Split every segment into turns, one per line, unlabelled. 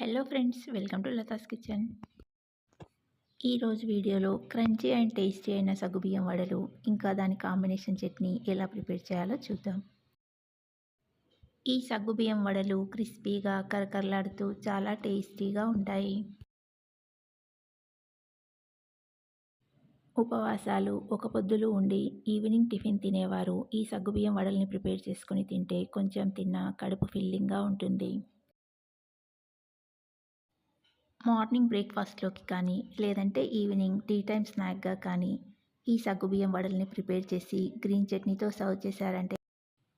Hello friends welcome to Latha's kitchen. ఈరోజు వీడియోలో crunchy and tasty అయిన సగ్గుబియ్యం వడలు ఇంకా దాని కాంబినేషన్ చట్నీ ఎలా ప్రిపేర్ చేయాలో చూద్దాం. ఈ సగ్గుబియ్యం వడలు క్రిస్పీగా కరకరలాడుతూ చాలా టేస్టీగా ఉంటాయి. ఉపవాసాలు ఒక పొద్దులు ఉండి ఈవినింగ్ టిఫిన్ తినేవారు ఈ సగ్గుబియ్యం వడల్ని ప్రిపేర్ చేసుకుని తింటే కొంచెం తిన్నా కడుపు ఫిల్లింగ్గా ఉంటుంది. మార్నింగ్ బ్రేక్ఫాస్ట్లోకి కానీ లేదంటే ఈవినింగ్ టీ టైం స్నాక్గా కానీ ఈ సగ్గుబియ్యం వడల్ని ప్రిపేర్ చేసి గ్రీన్ చట్నీతో సర్వ్ చేశారంటే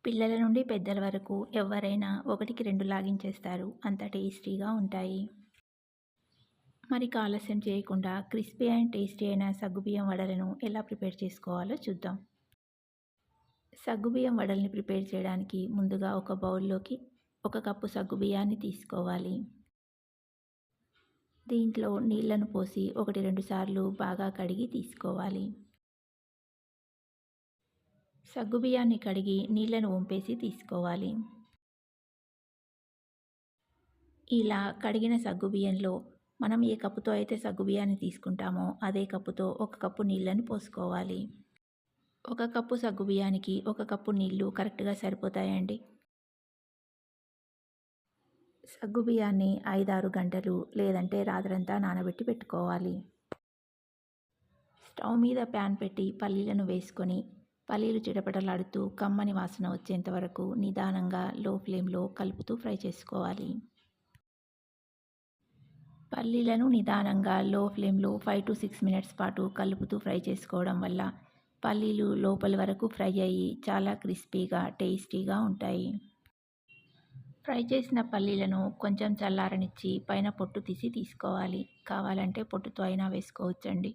పిల్లల నుండి పెద్దల వరకు ఎవరైనా ఒకటికి రెండు లాగించేస్తారు అంత టేస్టీగా ఉంటాయి. మరి ఆలస్యం చేయకుండా క్రిస్పీ అండ్ టేస్టీ అయిన సగ్గుబియ్యం వడలను ఎలా ప్రిపేర్ చేసుకోవాలో చూద్దాం. సగ్గుబియ్యం వడల్ని ప్రిపేర్ చేయడానికి ముందుగా ఒక బౌల్లోకి ఒక కప్పు సగ్గుబియ్యాన్ని తీసుకోవాలి. దీంట్లో నీళ్ళను పోసి ఒకటి రెండు సార్లు బాగా కడిగి తీసుకోవాలి. సగ్గుబియ్యాన్ని కడిగి నీళ్ళను వంపేసి తీసుకోవాలి. ఇలా కడిగిన సగ్గుబియ్యంలో మనం ఏ కప్పుతో అయితే సగ్గుబియ్యాన్ని తీసుకుంటామో అదే కప్పుతో ఒక కప్పు నీళ్ళని పోసుకోవాలి. ఒక కప్పు సగ్గుబియ్యానికి ఒక కప్పు నీళ్ళు కరెక్ట్గా సరిపోతాయండి. సగ్గుబియ్యాన్ని ఐదారు గంటలు లేదంటే రాత్రంతా నానబెట్టి పెట్టుకోవాలి. స్టవ్ మీద ప్యాన్ పెట్టి పల్లీలను వేసుకొని పల్లీలు చిటపటలాడుతూ కమ్మని వాసన వచ్చేంత వరకు నిదానంగా లో ఫ్లేమ్లో కలుపుతూ ఫ్రై చేసుకోవాలి. పల్లీలను నిదానంగా లో ఫ్లేమ్లో ఫైవ్ టు సిక్స్ మినిట్స్ పాటు కలుపుతూ ఫ్రై చేసుకోవడం వల్ల పల్లీలు లోపల వరకు ఫ్రై అయ్యి చాలా క్రిస్పీగా టేస్టీగా ఉంటాయి. ఫ్రై చేసిన పల్లీలను కొంచెం చల్లారనిచ్చి పైన పొట్టు తీసి తీసుకోవాలి. కావాలంటే పొట్టుతో అయినా వేసుకోవచ్చండి.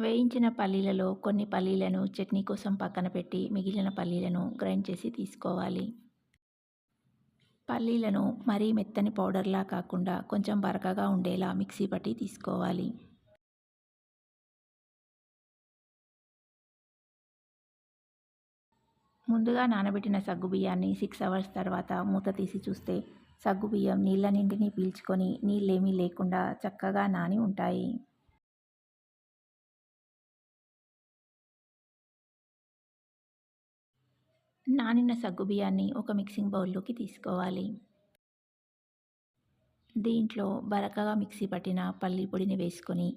వేయించిన పల్లీలలో కొన్ని పల్లీలను చట్నీ కోసం పక్కన పెట్టి మిగిలిన పల్లీలను గ్రైండ్ చేసి తీసుకోవాలి. పల్లీలను మరీ మెత్తని పౌడర్లా కాకుండా కొంచెం బరకగా ఉండేలా మిక్సీ పట్టి తీసుకోవాలి. ముందుగా నానబెట్టిన సగ్గుబియ్యాన్ని సిక్స్ అవర్స్ తర్వాత మూత తీసి చూస్తే సగ్గుబియ్యం నీళ్ళ నిండిని పీల్చుకొని నీళ్ళేమీ లేకుండా చక్కగా నాని ఉంటాయి. నానిన సగ్గుబియ్యాన్ని ఒక మిక్సింగ్ బౌల్లోకి తీసుకోవాలి. దీంట్లో బరకగా మిక్సీ పట్టిన పల్లి పొడిని వేసుకొని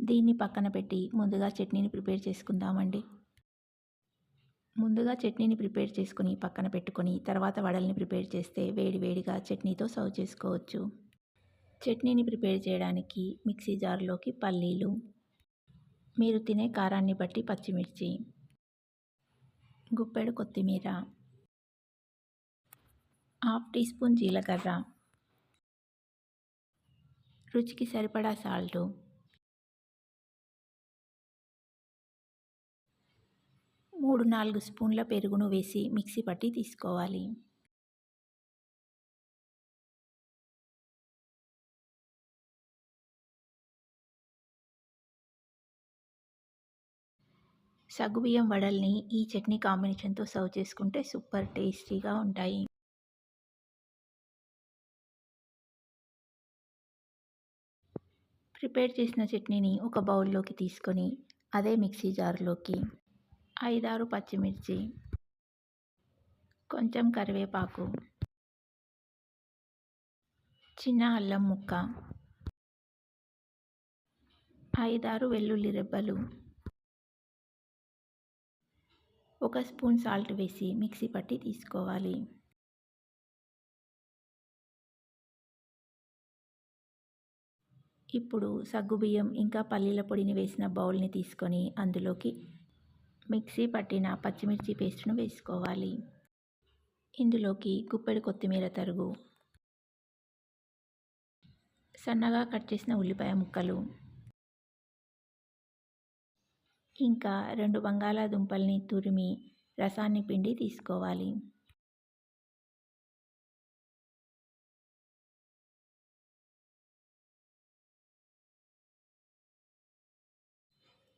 దీన్ని పక్కన పెట్టి ముందుగా చట్నీని ప్రిపేర్ చేసుకుందామండి. ముందుగా చట్నీని ప్రిపేర్ చేసుకుని పక్కన పెట్టుకొని తర్వాత వడల్ని ప్రిపేర్ చేస్తే వేడి వేడిగా చట్నీతో సర్వ్ చేసుకోవచ్చు. చట్నీని ప్రిపేర్ చేయడానికి మిక్సీ జార్లోకి పల్లీలు మీరు తినే కారాన్ని బట్టి పచ్చిమిర్చి గుప్పెడు కొత్తిమీర హాఫ్ టీ స్పూన్ జీలకర్ర రుచికి సరిపడా సాల్టు మూడు నాలుగు స్పూన్ల పెరుగును వేసి మిక్సీ పట్టి తీసుకోవాలి. సగ్గుబియ్యం వడల్ని ఈ చట్నీ కాంబినేషన్తో సర్వ్ చేసుకుంటే సూపర్ టేస్టీగా ఉంటాయి. ప్రిపేర్ చేసిన చట్నీని ఒక బౌల్లోకి తీసుకొని అదే మిక్సీ జార్లోకి ఐదారు పచ్చిమిర్చి కొంచెం కరివేపాకు చిన్న అల్లం ముక్క ఐదారు వెల్లుల్లి రెబ్బలు ఒక స్పూన్ సాల్ట్ వేసి మిక్సీ పట్టి తీసుకోవాలి. ఇప్పుడు సగ్గుబియ్యం ఇంకా పల్లీల పొడిని వేసిన బౌల్ని తీసుకొని అందులోకి మిక్సీ పట్టిన పచ్చిమిర్చి పేస్ట్ను వేసుకోవాలి. ఇందులోకి గుప్పెడు కొత్తిమీర తరుగు. సన్నగా కట్ చేసిన ఉల్లిపాయ ముక్కలు. ఇంకా రెండు బంగాళాదుంపల్ని తురిమి రసాన్ని పిండి తీసుకోవాలి.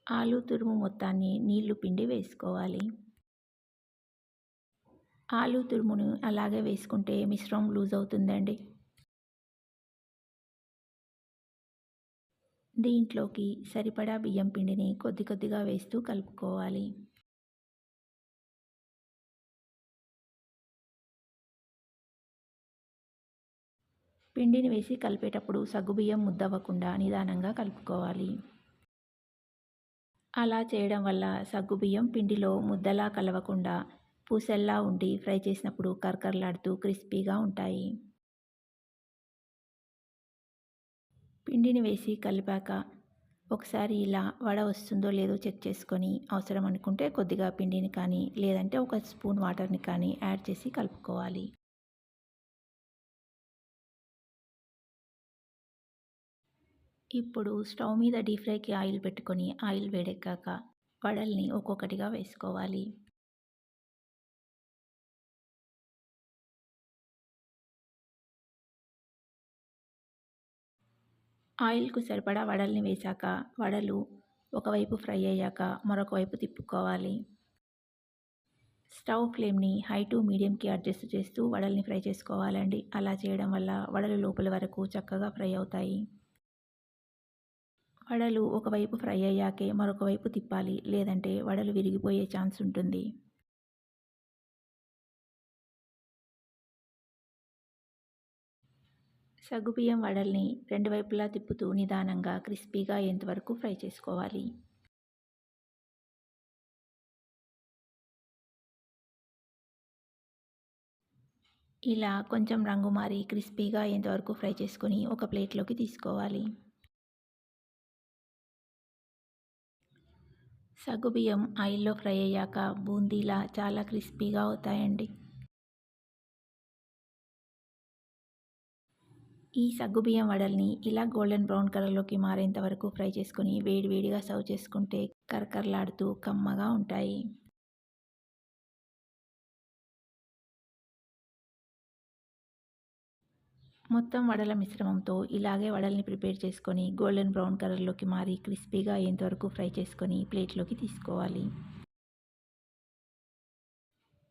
ఆలు తురుము మొత్తాన్ని నీళ్ళు పిండి వేసుకోవాలి. ఆలు తురుమును అలాగే వేసుకుంటే మిశ్రమం లూజ్ అవుతుందండి. దీంట్లోకి సరిపడా బియ్యం పిండిని కొద్ది కొద్దిగా వేస్తూ కలుపుకోవాలి. పిండిని వేసి కలిపేటప్పుడు సగ్గుబియ్యం ముద్దవ్వకుండా నిదానంగా కలుపుకోవాలి. అలా చేయడం వల్ల సగ్గుబియ్యం పిండిలో ముద్దలా కలవకుండా పూసల్లా ఉండి ఫ్రై చేసినప్పుడు కరకరలాడుతూ క్రిస్పీగా ఉంటాయి. పిండిని వేసి కలిపాక ఒకసారి ఇలా వడ వస్తుందో లేదో చెక్ చేసుకొని అవసరం అనుకుంటే కొద్దిగా పిండిని కానీ లేదంటే ఒక స్పూన్ వాటర్ని కానీ యాడ్ చేసి కలుపుకోవాలి. ఇప్పుడు స్టవ్ మీద డీప్ ఫ్రైకి ఆయిల్ పెట్టుకొని ఆయిల్ వేడెక్కాక వడల్ని ఒక్కొక్కటిగా వేసుకోవాలి. ఆయిల్కు సరిపడా వడల్ని వేశాక వడలు ఒకవైపు ఫ్రై అయ్యాక మరొక వైపు తిప్పుకోవాలి. స్టవ్ ఫ్లేమ్ని హై టు మీడియంకి అడ్జస్ట్ చేస్తూ వడల్ని ఫ్రై చేసుకోవాలండి. అలా చేయడం వల్ల వడలు లోపల వరకు చక్కగా ఫ్రై అవుతాయి. వడలు ఒకవైపు ఫ్రై అయ్యాకే మరొక వైపు తిప్పాలి లేదంటే వడలు విరిగిపోయే ఛాన్స్ ఉంటుంది. సగ్గుబియ్యం వడల్ని రెండు వైపులా తిప్పుతూ నిదానంగా క్రిస్పీగా అయ్యేంతవరకు ఫ్రై చేసుకోవాలి. ఇలా కొంచెం రంగు మారి క్రిస్పీగా అయ్యేంతవరకు ఫ్రై చేసుకొని ఒక ప్లేట్లోకి తీసుకోవాలి. సగ్గుబియ్యం ఆయిల్లో ఫ్రై అయ్యాక బూందీలా చాలా క్రిస్పీగా అవుతాయండి. ఈ సగ్గుబియ్యం వడల్ని ఇలా గోల్డెన్ బ్రౌన్ కలర్లోకి మారేంత వరకు ఫ్రై చేసుకుని వేడివేడిగా సర్వ్ చేసుకుంటే కరకరలాడుతూ కమ్మగా ఉంటాయి. మొత్తం వడల మిశ్రమంతో ఇలాగే వడల్ని ప్రిపేర్ చేసుకొని గోల్డెన్ బ్రౌన్ కలర్లోకి మారి క్రిస్పీగా అయ్యేంతవరకు ఫ్రై చేసుకొని ప్లేట్లోకి తీసుకోవాలి.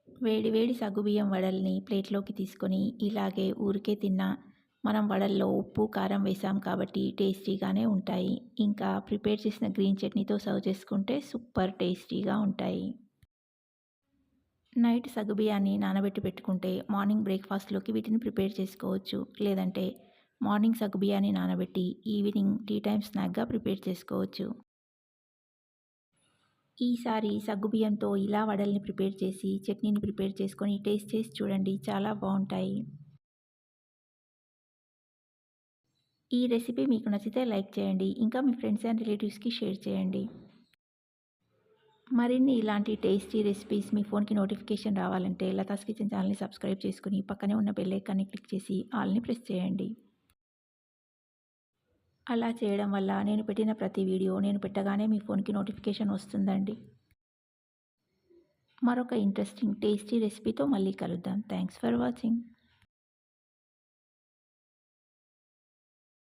వేడి వేడి సగ్గుబియ్యం వడల్ని ప్లేట్లోకి తీసుకొని ఇలాగే ఊరికే తిన్నా మనం వడల్లో ఉప్పు కారం వేసాం కాబట్టి టేస్టీగానే ఉంటాయి. ఇంకా ప్రిపేర్ చేసిన గ్రీన్ చట్నీతో సర్వ్ చేసుకుంటే సూపర్ టేస్టీగా ఉంటాయి. నైట్ సగ్గుబియ్యాన్ని నానబెట్టి పెట్టుకుంటే మార్నింగ్ బ్రేక్ఫాస్ట్లోకి వీటిని ప్రిపేర్ చేసుకోవచ్చు. లేదంటే మార్నింగ్ సగ్గుబియ్యాన్ని నానబెట్టి ఈవినింగ్ టీ టైమ్ స్నాక్గా ప్రిపేర్ చేసుకోవచ్చు. ఈసారి సగ్గుబియ్యంతో ఇలా వడల్ని ప్రిపేర్ చేసి చట్నీని ప్రిపేర్ చేసుకొని టేస్ట్ చేసి చూడండి. చాలా బాగుంటాయి. ఈ రెసిపీ మీకు నచ్చితే లైక్ చేయండి. ఇంకా మీ ఫ్రెండ్స్ అండ్ రిలేటివ్స్కి షేర్ చేయండి. మరిన్ని ఇలాంటి టేస్టీ రెసిపీస్ మీ ఫోన్కి నోటిఫికేషన్ రావాలంటే లతాస్ కిచెన్ ఛానల్ని సబ్స్క్రైబ్ చేసుకుని పక్కనే ఉన్న బెల్ ఐకాన్ని క్లిక్ చేసి ఆల్ని ప్రెస్ చేయండి. అలా చేయడం వల్ల నేను పెట్టిన ప్రతి వీడియో నేను పెట్టగానే మీ ఫోన్కి నోటిఫికేషన్ వస్తుందండి. మరొక ఇంట్రెస్టింగ్ టేస్టీ రెసిపీతో మళ్ళీ కలుద్దాం. Thanks for watching.